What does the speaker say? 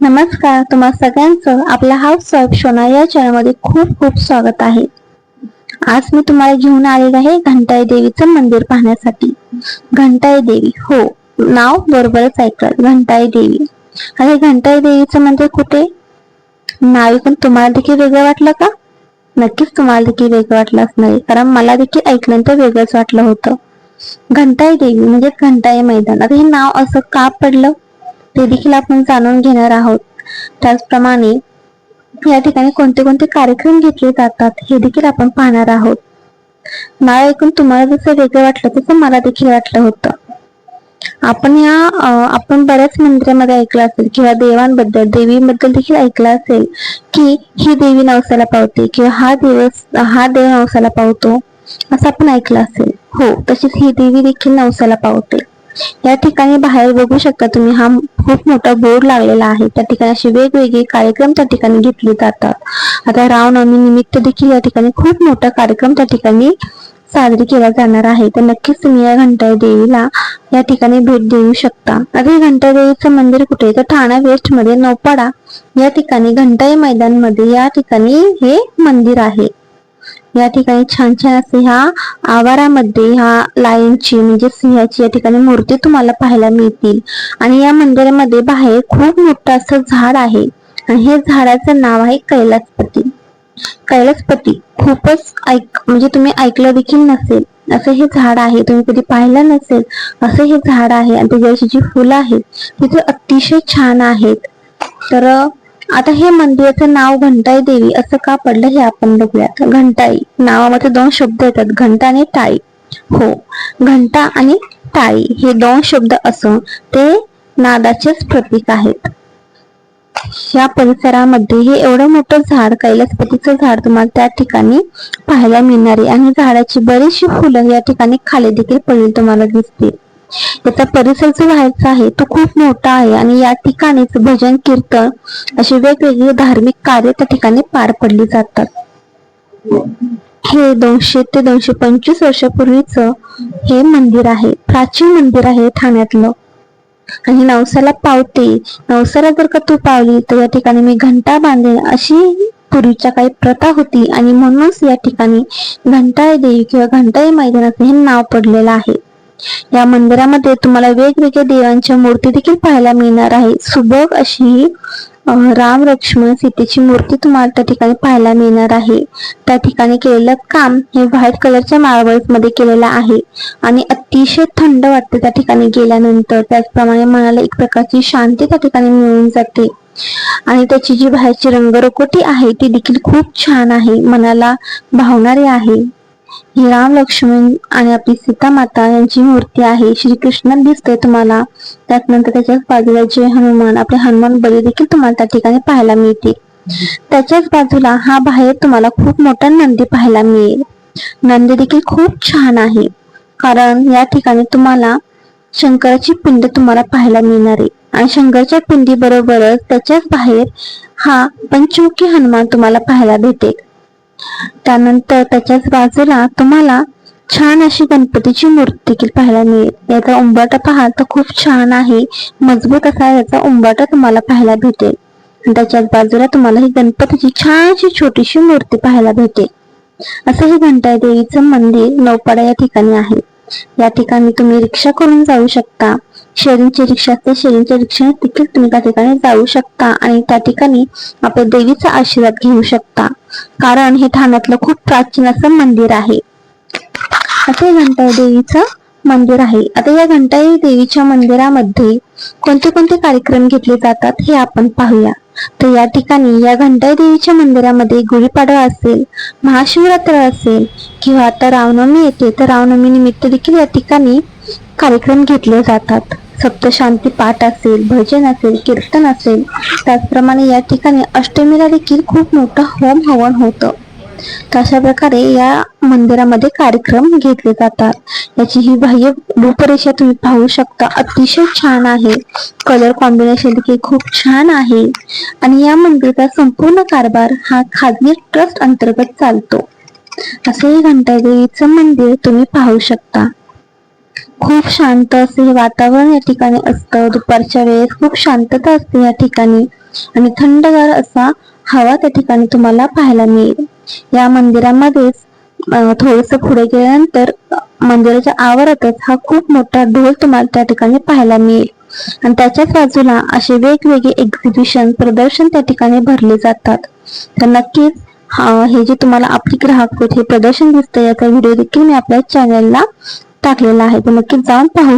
नमस्कार तुम्हा सगळ्यांचं आपल्या हाऊस वाईफ शोना या चॅनलमध्ये खूप खूप स्वागत आहे. आज मी तुम्हाला घेऊन आलेलं आहे घंटाई देवीचं मंदिर पाहण्यासाठी. घंटाई देवी हो नाव बरोबरच ऐकलं घंटाई देवी. आणि घंटाई देवीचं मंदिर कुठे? नाव ऐकून तुम्हाला देखील वेगळं वाटलं का? नक्कीच तुम्हाला देखील वेगळं वाटलं असणार कारण मला देखील ऐकल्यानंतर वेगळंच वाटलं होतं. घंटाई देवी म्हणजे घंटाई मैदान. आता हे नाव असं का पडलं? ते देखील आपण जाणून घेणार आहोत. त्याचप्रमाणे या ठिकाणी कोणते कोणते कार्यक्रम घेतले जातात हे देखील आपण पाहणार आहोत. मला ऐकून तुम्हाला जसं वेगळं वाटलं तसं मला देखील वाटलं होतं. आपण या आपण बऱ्याच मंदिरामध्ये ऐकलं असेल किंवा देवांबद्दल देवीबद्दल देखील ऐकलं असेल की ही देवी नवसाला पावते किंवा हा दिवस हा देव नवसाला पावतो असं आपण ऐकलं असेल. हो तशीच ही देवी देखील नवसाला पावते. या ठिकाणी बाहेर बघू शकता तुम्ही हा खूप मोठा बोर्ड लागलेला आहे. त्या ठिकाणी असे वेगवेगळे कार्यक्रम त्या ठिकाणी घेतले जातात. आता रामनवमी निमित्त देखील या ठिकाणी खूप मोठा कार्यक्रम त्या ठिकाणी साजरी केला जाणार आहे. तर नक्कीच तुम्ही या घंटाई देवीला या ठिकाणी भेट देऊ शकता. आता हे घंटाई देवीचं मंदिर कुठे तर ठाणा वेस्टमध्ये नौपाडा या ठिकाणी घंटाई मैदानमध्ये या ठिकाणी हे मंदिर आहे. या ठिकाणी छान छान असे ह्या आवारामध्ये ह्या लायनची म्हणजे सिंहाची या ठिकाणी मूर्ती तुम्हाला पाहायला मिळतील. आणि या मंदिरामध्ये बाहेर खूप मोठं असं झाड आहे. आणि हे झाडाचं नाव आहे कैलासपती. कैलासपती खूपच ऐक म्हणजे तुम्ही ऐकलं देखील नसेल. असं हे झाड आहे तुम्ही कधी पाहिलं नसेल. असं हे झाड आहे आणि त्याची जी फुलं आहेत ती अतिशय छान आहेत. तर आता हे मंदिराचं नाव घंटाई देवी असं का पडलं हे आपण बघूयात. घंटाई नावामध्ये दोन शब्द येतात. घंटा आणि टाळी हो. घंटा आणि टाळी हे दोन शब्द असून ते नादाचेच प्रतीक आहेत. या परिसरामध्ये हे एवढं मोठं झाड कैलासपतीचं झाड तुम्हाला त्या ठिकाणी पाहायला मिळणार आहे. आणि झाडाची बरीचशी फुलं या ठिकाणी खाली देखील पडली तुम्हाला दिसतील. त्याचा परिसर जो व्हायचा आहे तो खूप मोठा आहे आणि या ठिकाणीच भजन कीर्तन असे वेगवेगळे धार्मिक कार्य त्या ठिकाणी पार पडली जातात. हे दोनशे ते दोनशे पंचवीस वर्षापूर्वीच हे मंदिर आहे. प्राचीन मंदिर आहे ठाण्यातलं. आणि नवसाला पावते. नवसाला जर का तू पावली तर या ठिकाणी मी घंटा बांधेन अशी पूर्वीच्या काही प्रथा होती. आणि म्हणूनच या ठिकाणी घंटाळी देवी किंवा घंटाई मैदानाचं हे नाव पडलेलं आहे. या मंदिरामध्ये तुम्हाला वेगवेगळ्या देवांच्या मूर्ती देखील पाहायला मिळणार आहे. सुबक अशी राम लक्ष्मण सीतेची मूर्ती तुम्हाला त्या ठिकाणी पाहायला मिळणार आहे. त्या ठिकाणी केलेलं काम हे व्हाईट कलरच्या मार्बल्समध्ये केलेलं आहे. आणि अतिशय थंड वाटते त्या ठिकाणी गेल्यानंतर. त्याचप्रमाणे मनाला एक प्रकारची शांती त्या ठिकाणी मिळून जाते. आणि त्याची जी बाहेरची रंगरकोटी आहे ती देखील खूप छान आहे. मनाला भावणारी आहे. ही राम लक्ष्मण आणि आपली सीता माता यांची मूर्ती आहे. श्रीकृष्ण दिसते तुम्हाला. त्यानंतर त्याच्याच बाजूला जय हनुमान. आपले हनुमान बली देखील तुम्हाला त्या ठिकाणी पाहायला मिळते त्याच्याच बाजूला हा बाहेर तुम्हाला खूप मोठा नंदी पाहायला मिळेल. नंदी देखील खूप छान आहे. कारण या ठिकाणी तुम्हाला शंकराची पिंड तुम्हाला पाहायला मिळणार आहे. आणि शंकरच्या पिंडी बरोबरच त्याच्याच बाहेर हा पंचमुखी हनुमान तुम्हाला पाहायला भेटेल. त्यानंतर त्याच्याच बाजूला तुम्हाला छान अशी गणपतीची मूर्ती देखील पाहायला मिळेल. याचा उंबाटा पाहाल तर खूप छान आहे. मजबूत असा याचा उंबाटा तुम्हाला पाहायला भेटेल. त्याच्याच बाजूला तुम्हाला ही गणपतीची छानशी छोटीशी मूर्ती पाहायला भेटेल. असं हे घंटा देवीचं मंदिर नौपाडा या ठिकाणी आहे. या ठिकाणी तुम्ही रिक्षा करून जाऊ शकता. शेअरिंगची रिक्षा असते शेरींच्या रिक्षा देखील तुम्ही त्या ठिकाणी जाऊ शकता. आणि त्या ठिकाणी आपल्या देवीचा आशीर्वाद घेऊ शकता. कारण हे ठाण्यातलं खूप प्राचीन असं मंदिर आहे. असे घंटाई देवीचं मंदिर आहे. आता या घंटाई देवीच्या मंदिरामध्ये कोणते कोणते कार्यक्रम घेतले जातात हे आपण पाहूया. तर या ठिकाणी या घंटाई देवीच्या मंदिरामध्ये गुढीपाडवा असेल महाशिवरात्र असेल किंवा आता रामनवमी येते तर रामनवमी निमित्त देखील या ठिकाणी कार्यक्रम घेतले जातात. सप्तशांती पाठ असेल भजन असेल कीर्तन असेल त्याचप्रमाणे या ठिकाणी अष्टमीला देखील खूप मोठं होम हवन होतं. अशा प्रकारे या मंदिरामध्ये कार्यक्रम घेतले जातात. याची ही बाह्य रूपरेषा तुम्ही पाहू शकता. अतिशय छान आहे. कलर कॉम्बिनेशन देखील खूप छान आहे. आणि या मंदिराचा संपूर्ण कारभार हा खाजगी ट्रस्ट अंतर्गत चालतो. असे हे घंटादेवीचं मंदिर तुम्ही पाहू शकता. खूप शांत असे हे वातावरण या ठिकाणी असतं. दुपारच्या वेळेस खूप शांतता असते या ठिकाणी. आणि थंडगार असा हवा त्या ठिकाणी तुम्हाला पाहायला मिळेल. या मंदिरामध्येच थोडस पुढे गेल्यानंतर मंदिराच्या आवारातच हा खूप मोठा ढोल तुम्हाला त्या ठिकाणी पाहायला मिळेल. आणि त्याच्याच बाजूला असे वेगवेगळे एक्झिबिशन प्रदर्शन त्या ठिकाणी भरले जातात. तर नक्कीच हे जे तुम्हाला आपली ग्राहक हे प्रदर्शन दिसतं याचा व्हिडिओ देखील मी आपल्या चॅनलला टाकलेला आहे. तर नक्कीच जाऊन पाहू